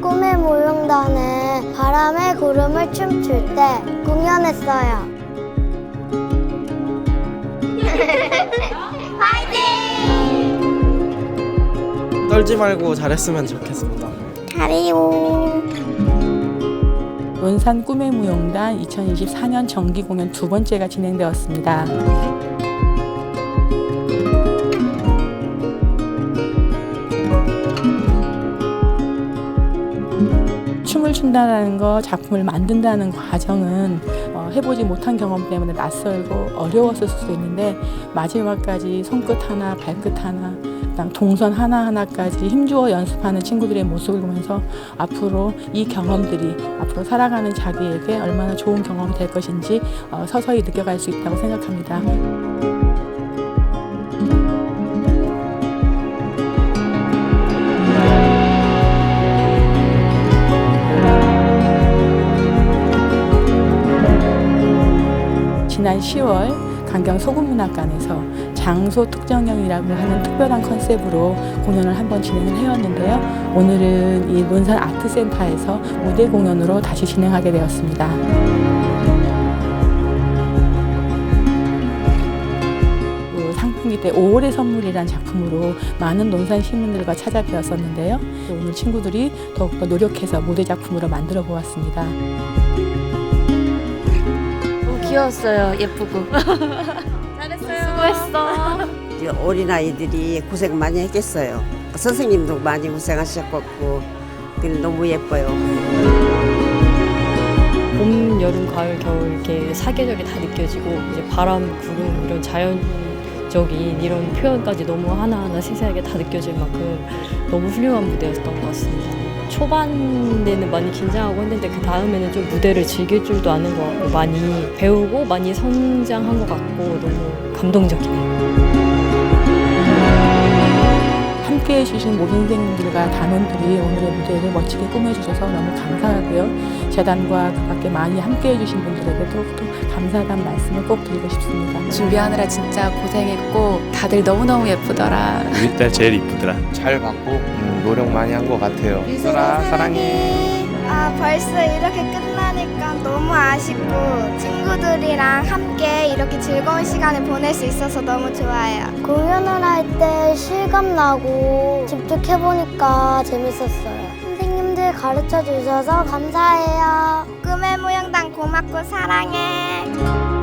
꿈의 모형단에 바람의 구름을 춤출 때 공연했어요. 떨지 말고 잘했으면 좋겠습니다. 잘해요. 논산 꿈의 무용단 2024년 정기 공연 두 번째가 진행되었습니다. 춤을 춘다는 거, 작품을 만든다는 과정은 어, 해보지 못한 경험 때문에 낯설고 어려웠을 수도 있는데 마지막까지 손끝 하나, 발끝 하나, 그다음 동선 하나 하나까지 힘주어 연습하는 친구들의 모습을 보면서 앞으로 이 경험들이 앞으로 살아가는 자기에게 얼마나 좋은 경험이 될 것인지 어, 서서히 느껴갈 수 있다고 생각합니다. 지난 10월 강경 소금문학관에서 장소 특정형이라고 하는 특별한 컨셉으로 공연을 한번 진행을 해왔는데요. 오늘은 이 논산 아트센터에서 무대 공연으로 다시 진행하게 되었습니다. 그 상반기 때 5월의 선물이란 작품으로 많은 논산 시민들과 찾아뵈었었는데요. 오늘 친구들이 더욱더 노력해서 무대 작품으로 만들어 보았습니다. 귀여웠어요. 예쁘고. 잘했어요. 수고했어. 이제 어린아이들이 고생 많이 했겠어요. 선생님도 많이 고생하셨고 너무 예뻐요. 봄, 여름, 가을, 겨울 이렇게 사계절이 다 느껴지고 이제 바람, 구름 이런 자연 적인 이런 표현까지 너무 하나하나 세세하게 다 느껴질 만큼 너무 훌륭한 무대였던 것 같습니다. 초반에는 많이 긴장하고 했는데 그 다음에는 좀 무대를 즐길 줄도 아는 것 같고 많이 배우고 많이 성장한 것 같고 너무 감동적이네요. 함께 해 주신 모든 선생님들과 단원들이 오늘의 무대를 멋지게 꾸며주셔서 너무 감사하고요. 재단과 그 밖에 많이 함께 해 주신 분들에게도 또 감사하다는 말씀을 꼭 드리고 싶습니다. 준비하느라 진짜 고생했고 다들 너무너무 예쁘더라. 우리 딸 제일 이쁘더라. 잘 받고 음, 노력 많이 한 것 같아요. 유솔아 사랑해. 아, 벌써 이렇게 끝나니까 너무 아쉽고 친구들이랑 함께 이렇게 즐거운 시간을 보낼 수 있어서 너무 좋아요. 공연을 할 때 실감 나고 직접 해보니까 재밌었어요. 선생님들 가르쳐 주셔서 감사해요. 꿈의 모양단 고맙고 사랑해.